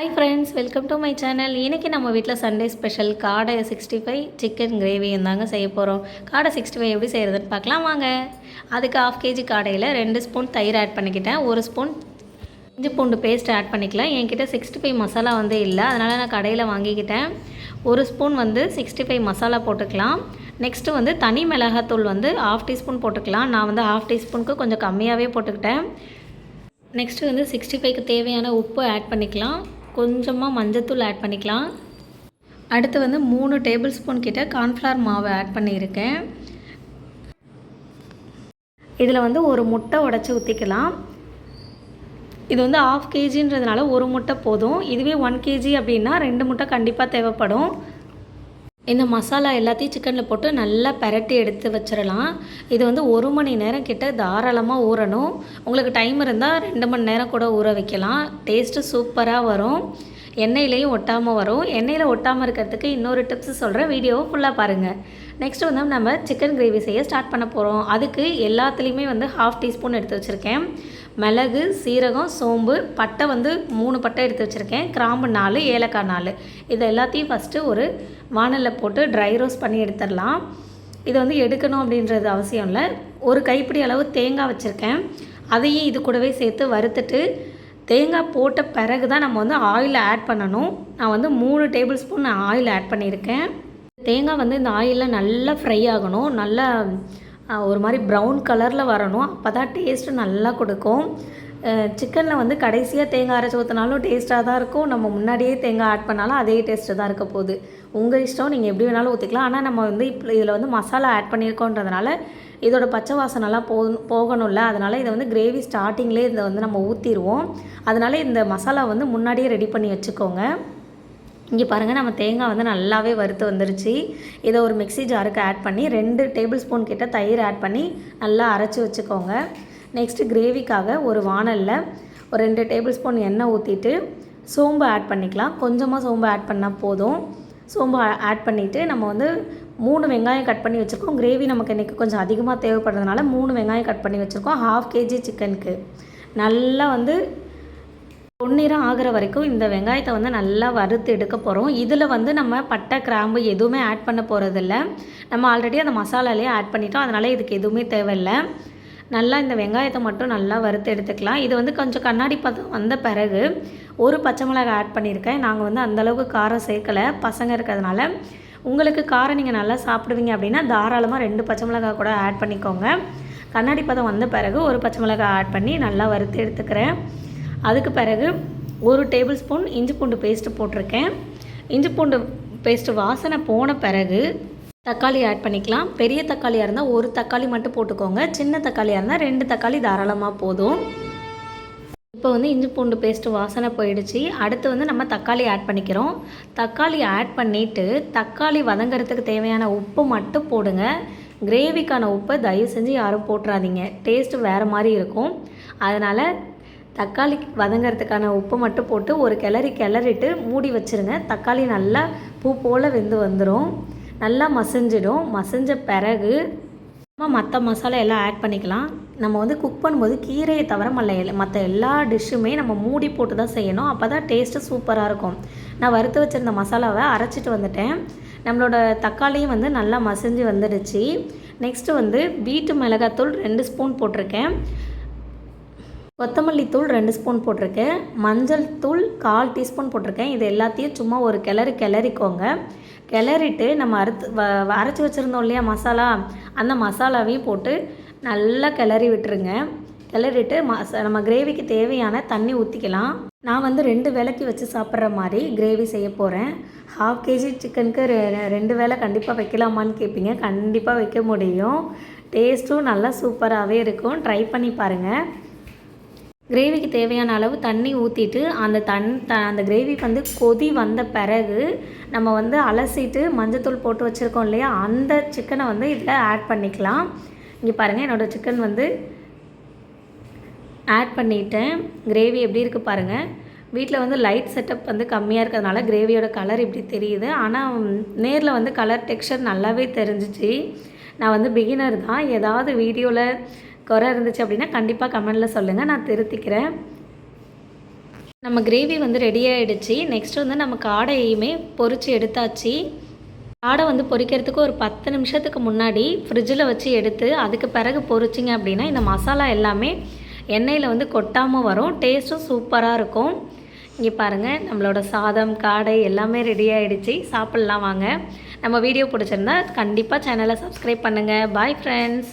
Hi friends welcome to my channel இன்றைக்கி நம்ம வீட்டில் சண்டே ஸ்பெஷல் காடை சிக்ஸ்டி ஃபைவ் சிக்கன் கிரேவியும் தாங்க செய்ய போகிறோம் காடை சிக்ஸ்டி ஃபைவ் எப்படி செய்கிறதுன்னு பார்க்கலாம் வாங்க. அதுக்கு ஆஃப் கேஜி காடையில் ரெண்டு ஸ்பூன் தயிர் ஆட் பண்ணிக்கிட்டேன். ஒரு ஸ்பூன் இஞ்சி பூண்டு பேஸ்ட் ஆட் பண்ணிக்கலாம். என்கிட்ட சிக்ஸ்டி ஃபைவ் மசாலா வந்து இல்லை. அதனால் நான் கடையில் வாங்கிக்கிட்டேன். ஒரு ஸ்பூன் வந்து சிக்ஸ்டி ஃபைவ் மசாலா போட்டுக்கலாம். நெக்ஸ்ட்டு வந்து தனி மிளகாத்தூள் வந்து ஆஃப் டீஸ்பூன் போட்டுக்கலாம். நான் வந்து ஆஃப் டீஸ்பூனுக்கு கொஞ்சம் கம்மியாகவே போட்டுக்கிட்டேன். நெக்ஸ்ட்டு வந்து சிக்ஸ்டி ஃபைவ்க்கு தேவையான உப்பு ஆட் பண்ணிக்கலாம். கொஞ்சமாக மஞ்சத்தூள் ஆட் பண்ணிக்கலாம். அடுத்து வந்து மூணு டேபிள் ஸ்பூன் கிட்ட கார்ன்ஃப்ளவர் மாவை ஆட் பண்ணியிருக்கேன். இதில் வந்து ஒரு முட்டை உடச்சி ஊற்றிக்கலாம் இது வந்து ஆஃப் கேஜின்றதுனால ஒரு முட்டை போதும். இதுவே ஒன் கேஜி அப்படின்னா ரெண்டு முட்டை கண்டிப்பாக தேவைப்படும். இந்த மசாலா எல்லாத்தையும் சிக்கனில் போட்டு நல்லா பரட்டி எடுத்து வச்சிடலாம். இது வந்து ஒரு மணி நேரம் கிட்ட தாராளமாக ஊறணும். உங்களுக்கு டைம் இருந்தால் ரெண்டு மணி நேரம் கூட ஊற வைக்கலாம். டேஸ்ட்டு சூப்பராக வரும். எண்ணெயிலையும் ஒட்டாமல் வரும். எண்ணெயில் ஒட்டாமல் இருக்கிறதுக்கு இன்னொரு டிப்ஸ் சொல்கிறேன் வீடியோவை ஃபுல்லாக பாருங்கள் நெக்ஸ்ட் வந்து நம்ம சிக்கன் கிரேவி செய்ய ஸ்டார்ட் பண்ண போகிறோம் அதுக்கு எல்லாத்துலேயுமே வந்து ஹாஃப் டீஸ்பூன் எடுத்து வச்சுருக்கேன். மிளகு சீரகம் சோம்பு பட்டை வந்து மூணு பட்டை எடுத்து வச்சுருக்கேன். கிராம்பு நாலு ஏலக்காய் நாலு. இது எல்லாத்தையும் ஃபஸ்ட்டு ஒரு வானலில் போட்டு ட்ரை ரோஸ்ட் பண்ணி எடுத்துடலாம். இதை வந்து எடுக்கணும் அப்படின்றது அவசியம் இல்லை. ஒரு கைப்பிடி அளவு தேங்காய் வச்சுருக்கேன். அதையும் இது கூடவே சேர்த்து வறுத்துட்டு தேங்காய் போட்ட பிறகு தான் நம்ம வந்து ஆயில் ஆட் பண்ணணும். நான் வந்து மூணு டேபிள் ஸ்பூன் ஆயில் ஆட் பண்ணியிருக்கேன். தேங்காய் வந்து இந்த ஆயிலில் நல்லா ஃப்ரை ஆகணும். நல்லா ஒரு மாதிரி ப்ரௌன் கலரில் வரணும். அப்போ தான் டேஸ்ட்டு நல்லா கொடுக்கும். சிக்கனில் வந்து கடைசியாக தேங்காய் அரைச்சி ஊற்றினாலும் டேஸ்ட்டாக தான் இருக்கும். நம்ம முன்னாடியே தேங்காய் ஆட் பண்ணாலும் அதே டேஸ்ட்டு தான் இருக்க போகுது. உங்கள் இஷ்டம் நீங்கள் எப்படி வேணாலும் ஊற்றிக்கலாம் ஆனால் நம்ம வந்து இப்போ இதில் வந்து மசாலா ஆட் பண்ணியிருக்கோன்றதுனால இதோட பச்சை வாசனெல்லாம் போ போகணும்ல. அதனால் இதை வந்து கிரேவி ஸ்டார்டிங்லேயே இதை வந்து நம்ம ஊற்றிடுவோம் அதனால் இந்த மசாலா வந்து முன்னாடியே ரெடி பண்ணி வச்சுக்கோங்க. இங்கே பாருங்கள் நம்ம தேங்காய் வந்து நல்லாவே வறுத்து வந்துருச்சு. இதை ஒரு மிக்சி ஜாருக்கு ஆட் பண்ணி ரெண்டு டேபிள் ஸ்பூன் கிட்ட தயிர் ஆட் பண்ணி நல்லா அரைச்சி வச்சுக்கோங்க. நெக்ஸ்ட்டு கிரேவிக்காக ஒரு வானலில் ஒரு ரெண்டு டேபிள் ஸ்பூன் எண்ணெய் ஊற்றிட்டு சோம்பு ஆட் பண்ணிக்கலாம். கொஞ்சமாக சோம்பு ஆட் பண்ணால் போதும். சோம்பு ஆட் பண்ணிவிட்டு நம்ம வந்து மூணு வெங்காயம் கட் பண்ணி வச்சுருக்கோம். கிரேவி நமக்கு இன்றைக்கி கொஞ்சம் அதிகமாக தேவைப்படுறதுனால மூணு வெங்காயம் கட் பண்ணி வச்சுருக்கோம். ஹாஃப் கேஜி சிக்கனுக்கு நல்லா வந்து பொன்னிறம் ஆகிற வரைக்கும் இந்த வெங்காயத்தை வந்து நல்லா வறுத்து எடுக்க போகிறோம் இதில் வந்து நம்ம பட்டை கிராம்பு எதுவுமே ஆட் பண்ண போகிறதில்ல நம்ம ஆல்ரெடி அந்த மசாலாலேயே ஆட் பண்ணிட்டோம். அதனால் இதுக்கு எதுவுமே தேவையில்லை. நல்லா இந்த வெங்காயத்தை மட்டும் நல்லா வறுத்து எடுத்துக்கலாம். இது வந்து கொஞ்சம் கண்ணாடி பதம் வந்த பிறகு ஒரு பச்சை மிளகாய் ஆட் பண்ணியிருக்கேன். நாங்கள் வந்து அந்தளவுக்கு காரம் சேர்க்கலை. பசங்க இருக்கிறதுனால உங்களுக்கு காரம் நீங்கள் நல்லா சாப்பிடுவீங்க அப்படின்னா தாராளமாக ரெண்டு பச்சை மிளகாய் கூட ஆட் பண்ணிக்கோங்க. கண்ணாடி பதம் வந்த பிறகு ஒரு பச்சை மிளகாய் ஆட் பண்ணி நல்லா வறுத்து எடுத்துக்கிறேன். அதுக்கு பிறகு ஒரு டேபிள் ஸ்பூன் இஞ்சி பூண்டு பேஸ்ட்டு போட்டிருக்கேன். இஞ்சி பூண்டு பேஸ்ட்டு வாசனை போன பிறகு தக்காளி ஆட் பண்ணிக்கலாம். பெரிய தக்காளியாக இருந்தால் ஒரு தக்காளி மட்டும் போட்டுக்கோங்க. சின்ன தக்காளியாக இருந்தால் ரெண்டு தக்காளி தாராளமாக போதும். இப்போ வந்து இஞ்சி பூண்டு பேஸ்ட்டு வாசனை போயிடுச்சு. அடுத்து வந்து நம்ம தக்காளி ஆட் பண்ணிக்கிறோம். தக்காளி ஆட் பண்ணிவிட்டு தக்காளி வதங்கிறதுக்கு தேவையான உப்பு மட்டும் போடுங்க. கிரேவிக்கான உப்பை தயவு செஞ்சு யாரும் போட்டுறாதீங்க. டேஸ்ட்டு வேறு மாதிரி இருக்கும். அதனால் தக்காளி வதங்கிறதுக்கான உப்பு மட்டும் போட்டு ஒரு கிளறி கிளறிட்டு மூடி வச்சுருங்க. தக்காளி நல்லா பூ போல் வெந்து வந்துடும் நல்லா மசிஞ்சிடும். மசிஞ்ச பிறகு நம்ம மற்ற மசாலா எல்லாம் ஆட் பண்ணிக்கலாம். நம்ம வந்து குக் பண்ணும்போது கீரையை தவிர மல்ல மற்ற எல்லா டிஷ்ஷுமே நம்ம மூடி போட்டு தான் செய்யணும். அப்போ தான் டேஸ்ட்டு சூப்பராக இருக்கும். நான் வறுத்து வச்சுருந்த மசாலாவை அரைச்சிட்டு வந்துட்டேன். நம்மளோட தக்காளியும் வந்து நல்லா மசிஞ்சு வந்துடுச்சு. நெக்ஸ்ட்டு வந்து வீட்டு மிளகாத்தூள் ரெண்டு ஸ்பூன் போட்டிருக்கேன். கொத்தமல்லி தூள் ரெண்டு ஸ்பூன் போட்டிருக்கேன். மஞ்சள் தூள் கால் டீஸ்பூன் போட்டிருக்கேன். இது எல்லாத்தையும் சும்மா ஒரு கிளறி கிளறிக்கோங்க. கிளறிட்டு நம்ம அறுத்து வ அரைச்சி வச்சுருந்தோம் இல்லையா மசாலா? அந்த மசாலாவையும் போட்டு நல்லா கிளறி விட்டுருங்க. கிளறிட்டு மச நம்ம கிரேவிக்கு தேவையான தண்ணி ஊற்றிக்கலாம் நான் வந்து ரெண்டு வேலைக்கு வச்சு சாப்பிட்ற மாதிரி கிரேவி செய்ய போகிறேன் ஹாஃப் கேஜி சிக்கனுக்கு ரெண்டு வேலை கண்டிப்பாக வைக்கலாமான்னு கேட்பீங்க கண்டிப்பாக வைக்க முடியும். டேஸ்ட்டும் நல்லா சூப்பராகவே இருக்கும். ட்ரை பண்ணி பாருங்கள் கிரேவிக்கு தேவையான அளவு தண்ணி ஊற்றிட்டு அந்த தன் த அந்த கிரேவி வந்து கொதி வந்த பிறகு நம்ம வந்து அலசிட்டு மஞ்சத்தூள் போட்டு வச்சுருக்கோம் இல்லையா? அந்த சிக்கனை வந்து இதில் ஆட் பண்ணிக்கலாம். இங்கே பாருங்கள் என்னோடய சிக்கன் வந்து ஆட் பண்ணிட்டேன். கிரேவி எப்படி இருக்குது பாருங்கள் வீட்டில் வந்து லைட் செட்டப் வந்து கம்மியாக இருக்கிறதுனால கிரேவியோட கலர் இப்படி தெரியுது. ஆனால் நேரில் வந்து கலர் டெக்ஸ்சர் நல்லாவே தெரிஞ்சிச்சு. நான் வந்து பிகினர் தான். ஏதாவது வீடியோவில் குறை இருந்துச்சு அப்படின்னா கண்டிப்பாக கமெண்டில் சொல்லுங்கள் நான் திருத்திக்கிறேன். நம்ம கிரேவி வந்து ரெடி ஆகிடுச்சு நெக்ஸ்ட் வந்து நம்ம காடையுமே பொறிச்சு எடுத்தாச்சு. காடை வந்து பொறிக்கிறதுக்கு ஒரு பத்து நிமிஷத்துக்கு முன்னாடி ஃப்ரிட்ஜில் வச்சு எடுத்து அதுக்கு பிறகு பொரிச்சிங்க அப்படின்னா இந்த மசாலா எல்லாமே எண்ணெயில் வந்து கொட்டாமல் வரும். டேஸ்ட்டும் சூப்பராக இருக்கும். இங்கே பாருங்கள் நம்மளோட சாதம் காடை எல்லாமே ரெடி ஆகிடுச்சு சாப்பிட்லாம் வாங்க. நம்ம வீடியோ பிடிச்சிருந்தா கண்டிப்பாக சேனலை சப்ஸ்கிரைப் பண்ணுங்கள் பாய் ஃப்ரெண்ட்ஸ்